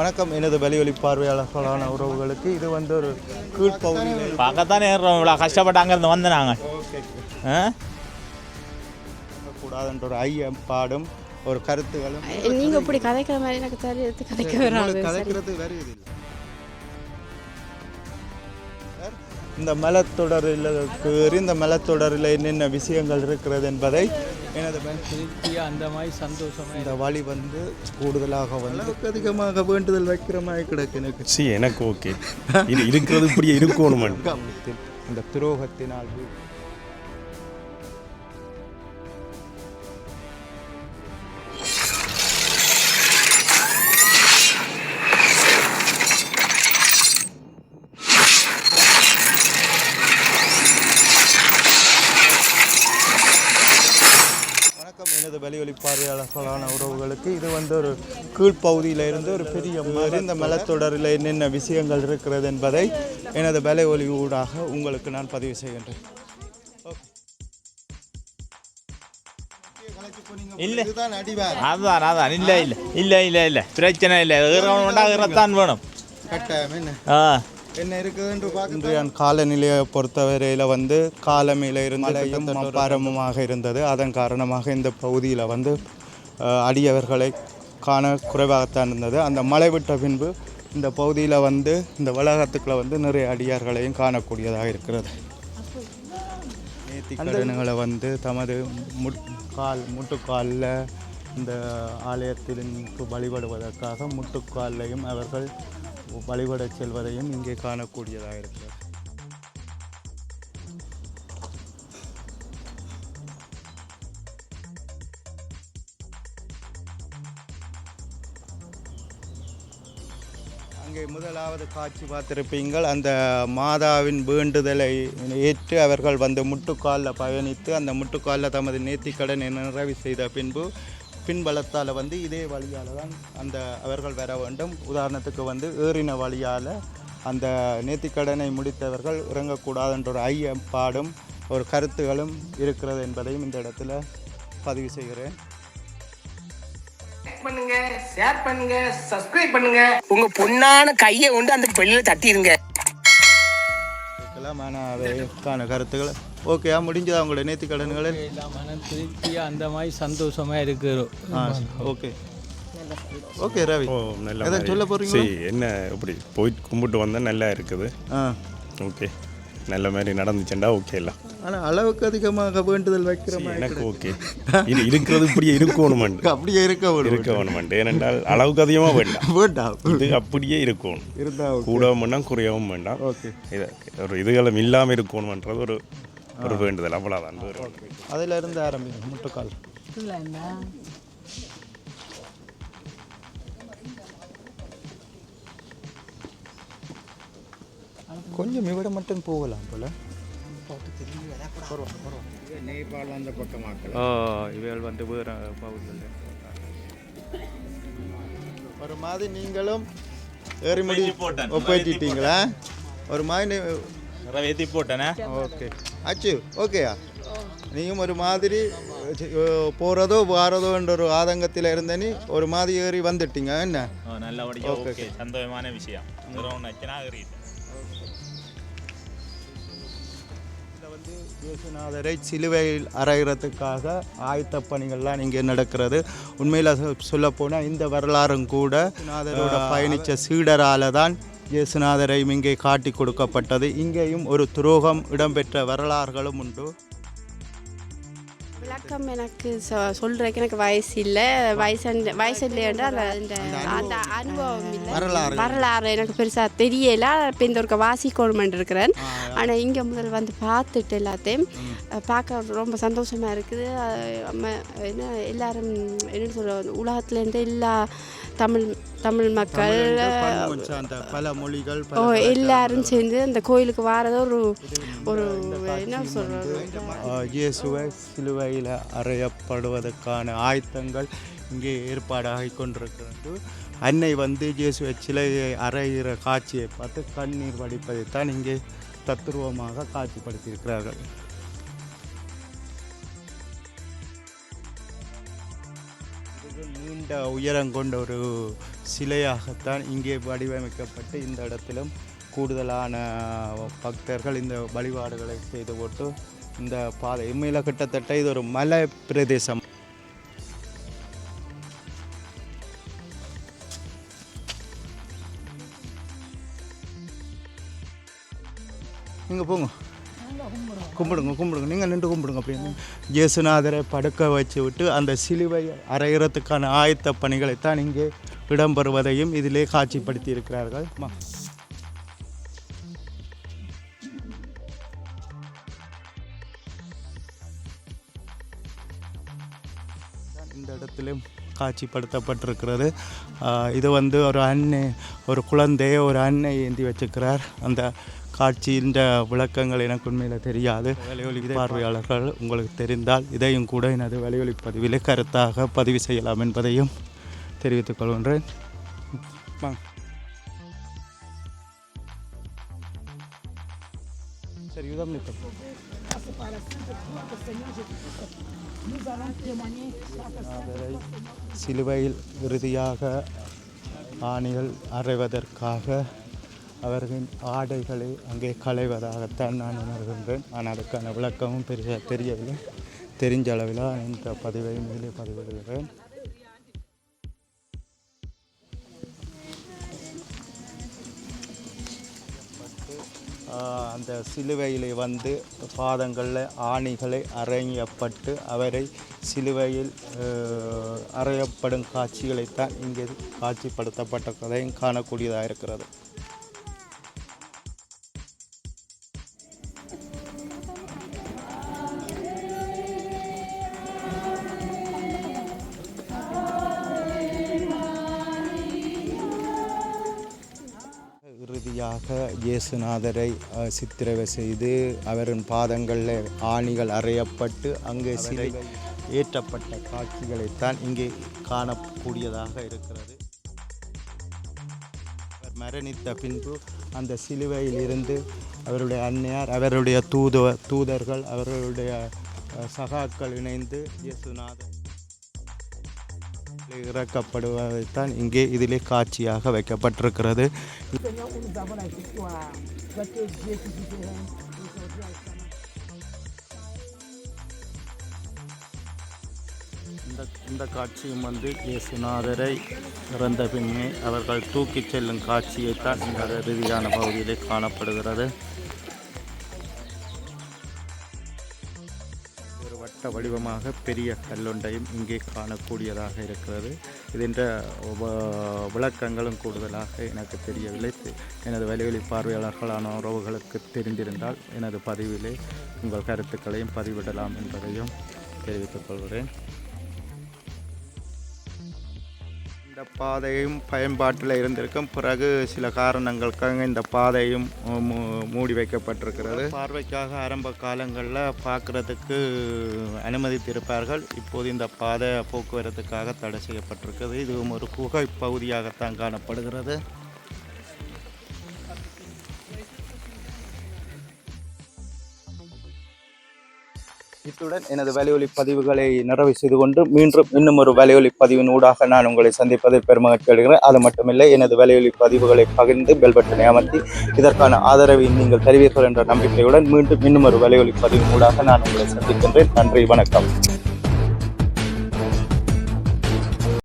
வணக்கம். எனது வெளியொலி பார்வையாளர்களான உறவுகளுக்கு இது வந்து ஒரு கீழ்ப்பகுதியில் பார்க்கத்தானே ஏறுறோம். இவ்வளோ கஷ்டப்பட்டு அங்கேருந்து வந்து நாங்கள் கூடாதுன்ற ஒரு ஐயப்பாடும் ஒரு கருத்துகளும். நீங்க இப்படி கதைக்கிற மாதிரி எனக்கு தெரியாது. கதைக்க வராது. கதைக்கிறது வேற இது இல்லை. சார், இந்த மலத்தொடரில் இந்த மலத்தொடரில் என்னென்ன விஷயங்கள் இருக்கிறது என்பதை எனது திருப்தியாக அந்த மாதிரி சந்தோஷமாக இந்த வழி வந்து கூடுதலாக வந்து அதிகமாக வேண்டுதல் வைக்கிற மாதிரி கிடக்கு எனக்கு. சி எனக்கு ஓகே. இது இருக்கிறது இப்படியே இருக்கணும் இந்த துரோகத்தினால் வீ- வணக்கம் எனது வெளியொலி பார்வையாளர்களான உறவுகளுக்கு இது வந்து ஒரு கீழ்ப்பகுதியில் இருந்து ஒரு பெரிய மாதிரி இந்த மலத்தொடரில் என்னென்ன விஷயங்கள் இருக்கிறது என்பதை எனது வலை ஒலி ஊடாக உங்களுக்கு நான் பதிவு செய்கின்றேன். இல்லை. அதுதான் அதான் இல்லை இல்லை. இல்லை இல்லை இல்லை. பிரச்சனை இல்லை. ஏறவன் வேண்டா ஏறத்தான் வேணும். கட்டாயம் என்ன? ஆ. என்ன இருக்குதுன்று பார்க்க காலநிலையை பொறுத்தவரையில் வந்து காலமையில் இருந்து மழையும் அபாரமுமாக இருந்தது. அதன் காரணமாக இந்த பகுதியில் வந்து அடியவர்களை காண குறைவாகத்தான் இருந்தது. அந்த மழை விட்ட பின்பு இந்த பகுதியில் வந்து இந்த வளாகத்துக்குள்ள வந்து நிறைய அடியார்களையும் காணக்கூடியதாக இருக்கிறது. நேர்த்திக்கடன்களை வந்து தமது முட் கால் முட்டுக்காலில் இந்த ஆலயத்தில் வழிபடுவதற்காக முட்டுக்காலையும் அவர்கள் வழிபட செல்வதையும் இங்கே காணக்கூடியதாக இருக்கிறது. அங்கே முதலாவது காட்சி பார்த்திருப்பீங்கள். அந்த மாதாவின் வேண்டுதலை ஏற்று அவர்கள் வந்து முட்டுக்காலில் பயணித்து அந்த முட்டுக்காலில் தமது நேர்த்திக்கடனை நிறைவு செய்த பின்பு பின்பலத்தால் வந்து இதே வழியால் தான் அந்த அவர்கள் வர வேண்டும். உதாரணத்துக்கு வந்து ஏறின வழியால் அந்த நேர்த்திக்கடனை முடித்தவர்கள் இறங்கக்கூடாதுன்ற ஒரு ஐயப்பாடும் ஒரு கருத்துகளும் இருக்கிறது என்பதையும் இந்த இடத்துல பதிவு செய்கிறேன். பண்ணுங்க ஷேர் பண்ணுங்க சப்ஸ்கிரைப் பண்ணுங்க. உங்க பொண்ணான கையை கொண்டு அந்த பெண்ணில் தட்டிடுங்க. ஆனால் அவைக்கான கருத்துக்கள். ஓகேயா முடிஞ்சதா உங்களோட நேர்த்திக்கடன்களை மனம் திருப்தியாக அந்த மாதிரி சந்தோஷமாக இருக்கிறோம். ஆ ஓகே ஓகே ரவி. ஓ நல்ல. சொல்ல? சரி என்ன இப்படி போயிட்டு கும்பிட்டு வந்தால் நல்லா இருக்குது. ஆ. ஓகே நல்ல மாதிரி நடந்துச்சுண்டா ஓகே இல்லை ஆனால் அளவுக்கு அதிகமாக வேண்டுதல் வைக்கிற மாதிரி எனக்கு ஓகே இது இருக்கிறது இப்படியே இருக்கணும் அப்படியே இருக்க இருக்க வேணுமெண்டு ஏனென்றால் அளவுக்கு அதிகமாக வேண்டாம். வேண்டாம். இது அப்படியே இருக்கணும். இருந்தா ஓகே கூடவும் வேண்டாம் குறையவும் வேண்டாம். ஓகே இது ஒரு இதுகளும் இல்லாமல் இருக்கணுமன்றது ஒரு ஒரு வேண்டுதல். அவ்வளோதான். அதில் இருந்து ஆரம்பிங்க முட்டுக்கால். கொஞ்சம் இவிட மட்டும் போகலாம் போல. நேபாள் பக்கமாக்கல இவள் வந்து வேறு பகுதியில் ஒரு மாதிரி நீங்களும் ஏறி முடி போட்டேன். ஒப்பேற்றிட்டீங்களா ஒரு மாதிரி ஏற்றி போட்டேனே? ஓகே. அச்சு ஓகேயா நீயும் ஒரு மாதிரி போறதோ வாரதோன்ற ஒரு ஆதங்கத்தில் இருந்த நீ ஒரு மாதிரி ஏறி வந்துட்டீங்க என்ன? நல்லபடியாக ஓகே சந்தோஷமான விஷயம். வந்து இயேசுநாதரை சிலுவையில் அறைகிறதுக்காக ஆயத்த பணிகள்லாம் இங்கே நடக்கிறது. உண்மையில் சொல்லப்போனால் இந்த வரலாறும் கூட இயேசுநாதரோட பயணித்த சீடரால தான் இயேசுநாதரை இங்கே காட்டி கொடுக்கப்பட்டது. இங்கேயும் ஒரு துரோகம் இடம்பெற்ற வரலாறுகளும் உண்டு. விளக்கம் எனக்கு சொல்றதுக்கு எனக்கு வயசு இல்லை. வயசு வயசு இல்லைன்ற அந்த அந்த அனுபவம் இல்லை. வரலாறு. வரலாறு எனக்கு பெருசாக தெரியல. இப்போ இந்த ஒரு வாசிக்கணுமென்று இருக்கிறேன். ஆனால் இங்கே முதல் வந்து பார்த்துட்டு எல்லாத்தையும் பார்க்க ரொம்ப சந்தோஷமாக இருக்குது. என்ன எல்லாரும் என்ன சொல்ற உலகத்துலேருந்து எல்லா தமிழ் தமிழ் மக்கள் பல மொழிகள் ஓ எல்லாரும் சேர்ந்து அந்த கோயிலுக்கு வாரது ஒரு ஒரு என்ன சொல்கிறது இயேசுவை சிலுவையில் அறையப்படுவதற்கான ஆயத்தங்கள் இங்கே ஏற்பாடாகி கொண்டிருக்கிறது. அன்னை வந்து இயேசுவை சிலையை அறைகிற காட்சியை பார்த்து கண்ணீர் வடிப்பதைத்தான் இங்கே தத்துருவமாக காட்சிப்படுத்தியிருக்கிறார்கள். நீண்ட நீண்ட உயரம் கொண்ட ஒரு சிலையாகத்தான் இங்கே வடிவமைக்கப்பட்டு இந்த இடத்திலும் கூடுதலான பக்தர்கள் இந்த வழிபாடுகளை செய்து போட்டு இந்த பாதை உண்மையில் கிட்டத்தட்ட இது ஒரு மலை பிரதேசம். நீங்கள் போங்க. கும்பிடுங்க கும்பிடுங்க. நீங்கள் நின்று கும்பிடுங்க அப்படின்னு இயேசுநாதரை படுக்க வச்சு விட்டு அந்த சிலுவை அரைகிறதுக்கான ஆயத்த பணிகளைத்தான் இங்கே இடம்பெறுவதையும் இதிலே காட்சிப்படுத்தி இருக்கிறார்கள் இந்த இடத்திலும் காட்சிப்படுத்தப்பட்டிருக்கிறது. இது வந்து ஒரு அன்னை ஒரு குழந்தையை ஒரு அன்னை ஏந்தி வச்சுக்கிறார். அந்த காட்சியின் விளக்கங்கள் எனக்கு உண்மையில் தெரியாது. வலையொலி பார்வையாளர்கள் உங்களுக்கு தெரிந்தால் இதையும் கூட எனது வலையொலி பதிவிலே கருத்தாக பதிவு செய்யலாம் என்பதையும் தெரிவித்துக் கொள்கின்றேன். சரி யுதம் சிலுவையில் இறுதியாக ஆணிகள் அறைவதற்காக அவர்களின் ஆடைகளை அங்கே களைவதாகத்தான் நான் உணர்கின்றேன். ஆனால் அதுக்கான விளக்கமும் பெரிய தெரியவில்லை. தெரிஞ்ச அளவில் இந்த பதிவையும் மேலே பதிவிடுகிறேன். அந்த சிலுவையிலே வந்து பாதங்களில் ஆணிகளை அறையப்பட்டு அவரை சிலுவையில் அறையப்படும் காட்சிகளைத்தான் இங்கே காட்சிப்படுத்தப்பட்ட கதையும் காணக்கூடியதாக இருக்கிறது இறுதியாக இயேசுநாதரை சித்திரவை செய்து அவரின் பாதங்களில் ஆணிகள் அறையப்பட்டு அங்கே சிலை ஏற்றப்பட்ட காட்சிகளைத்தான் இங்கே காணக்கூடியதாக இருக்கிறது. அவர் மரணித்த பின்பு அந்த சிலுவையில் இருந்து அவருடைய அன்னையார் அவருடைய தூத தூதர்கள் அவர்களுடைய சகாக்கள் இணைந்து இயேசுநாதர் இறக்கப்படுவதைத்தான் இங்கே இதிலே காட்சியாக வைக்கப்பட்டிருக்கிறது. இந்த இந்த காட்சியும் வந்து இயேசுநாதரை இறந்த பின்னே அவர்கள் தூக்கிச் செல்லும் காட்சியைத்தான் இந்த இறுதியான பகுதியிலே காணப்படுகிறது. வட்ட வடிவமாக பெரிய கல்லொன்றையும் இங்கே காணக்கூடியதாக இருக்கிறது. இதன் விளக்கங்களும் கூடுதலாக எனக்கு தெரியவில்லை. எனது வலைவெளி பார்வையாளர்களான உறவுகளுக்கு தெரிந்திருந்தால் எனது பதிவிலே உங்கள் கருத்துக்களையும் பதிவிடலாம் என்பதையும் தெரிவித்துக் கொள்கிறேன். இந்த பாதையும் பயன்பாட்டில் இருந்திருக்கும். பிறகு சில காரணங்களுக்காக இந்த பாதையும் மூடி வைக்கப்பட்டிருக்கிறது. பார்வைக்காக ஆரம்ப காலங்களில் பார்க்குறதுக்கு அனுமதித்திருப்பார்கள். இப்போது இந்த பாதை போக்குவரத்துக்காக தடை செய்யப்பட்டிருக்கிறது. இதுவும் ஒரு குகை பகுதியாகத்தான் காணப்படுகிறது. இத்துடன் எனது வலையொலி பதிவுகளை நிறைவு செய்து கொண்டு மீண்டும் இன்னும் ஒரு வலையொலி பதிவின் ஊடாக நான் உங்களை சந்திப்பதில் பெருமகிழ்ச்சி அடைகிறேன். அது மட்டுமில்லை எனது வலையொலி பதிவுகளை பகிர்ந்து பெல் பட்டனை அமர்த்தி இதற்கான ஆதரவை நீங்கள் தருவீர்கள் என்ற நம்பிக்கையுடன் மீண்டும் இன்னும் ஒரு வலையொலி பதிவின் ஊடாக நான் உங்களை சந்திக்கின்றேன். நன்றி வணக்கம்.